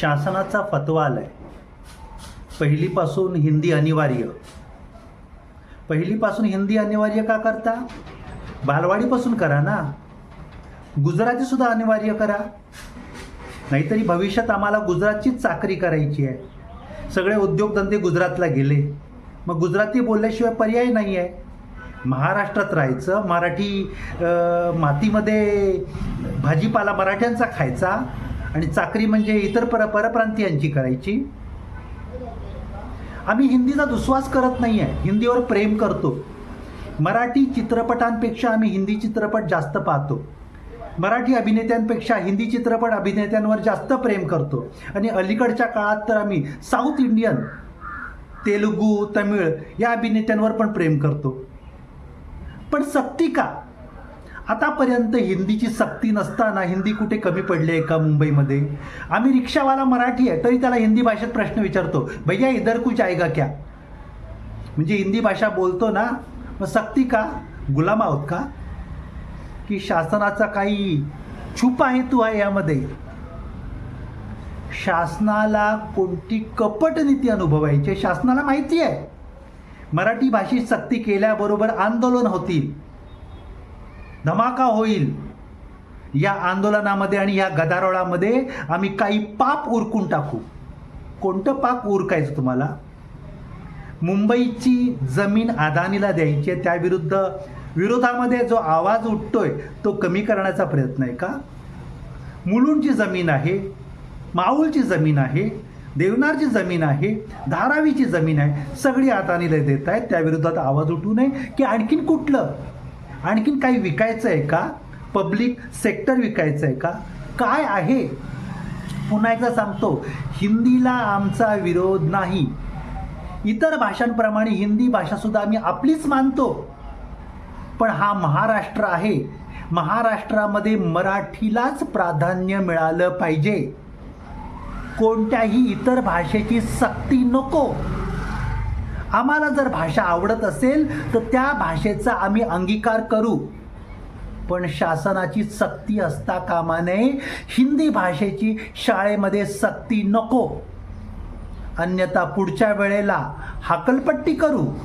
शासनाचा फतवा आलाय. पहिलीपासून हिंदी अनिवार्य. पहिलीपासून हिंदी अनिवार्य का करता? बालवाडीपासून करा ना. गुजराती सुद्धा अनिवार्य करा. नाहीतरी भविष्यात आम्हाला गुजरातचीच चाकरी करायची आहे. सगळे उद्योगधंदे गुजरातला गेले. मग गुजराती बोलल्याशिवाय पर्याय नाही आहे. महाराष्ट्रात राहायचं मराठी मातीमध्ये भाजीपाला मराठ्यांचा खायचा आणि चाकरी म्हणजे इतर पर परप्रांतीयांची करायची. आम्ही हिंदीचा दुस्वास करत नाही आहे हिंदीवर प्रेम करतो. मराठी चित्रपटांपेक्षा आम्ही हिंदी चित्रपट जास्त पाहतो. मराठी अभिनेत्यांपेक्षा हिंदी चित्रपट अभिनेत्यांवर जास्त प्रेम करतो. आणि अलीकडच्या काळात तर आम्ही साऊथ इंडियन तेलुगू तमिळ या अभिनेत्यांवर पण प्रेम करतो. पण सक्ती का? आतापर्यंत हिंदीची सक्ती नसताना हिंदी कुठे कमी पडली आहे का मुंबईमध्ये? आम्ही रिक्षावाला मराठी आहे तरी त्याला हिंदी भाषेत प्रश्न विचारतो भैया इधर कुछ आएगा क्या? म्हणजे हिंदी भाषा बोलतो ना मग सक्ती का? गुलाम आहोत का? की शासनाचा काही छुपा हेतू आहे यामध्ये? शासनाला कोणती कपट नीती अनुभवायची आहे? शासनाला माहिती आहे. मराठी भाषेत सक्ती केल्याबरोबर आंदोलन होतील. धमाका होईल. या आंदोलनामध्ये आणि या गदारोळामध्ये आम्ही काही पाप उरकून टाकू. कोणतं पाप उरकायचं तुम्हाला? मुंबईची जमीन अदानीला द्यायची आहे. त्याविरुद्ध विरोधामध्ये जो आवाज उठतोय तो कमी करण्याचा प्रयत्न आहे का? मुलुंडची जमीन आहे माऊलची जमीन आहे देवनारची जमीन आहे धारावीची जमीन आहे सगळी अदानीला देत आहेत. त्याविरोधात आवाज उठू नये की आणखीन कुठलं? आणखीन काही विकायचं आहे का? पब्लिक सेक्टर विकायचं आहे का? काय आहे? पुन्हा एकदा सांगतो हिंदीला आमचा विरोध नाही. इतर भाषांप्रमाणे हिंदी भाषासुद्धा आम्ही आपलीच मानतो. पण हा महाराष्ट्र आहे. महाराष्ट्रामध्ये मराठीलाच प्राधान्य मिळालं पाहिजे. कोणत्याही इतर भाषेची सक्ती नको. आम्हाला जर भाषा आवडत असेल तर त्या भाषेचा आम्ही अंगीकार करू. पण शासनाची सक्ती असता कामा नये. हिंदी भाषेची शाळेमध्ये सक्ती नको. अन्यथा पुढच्या वेळेला हाकलपट्टी करू.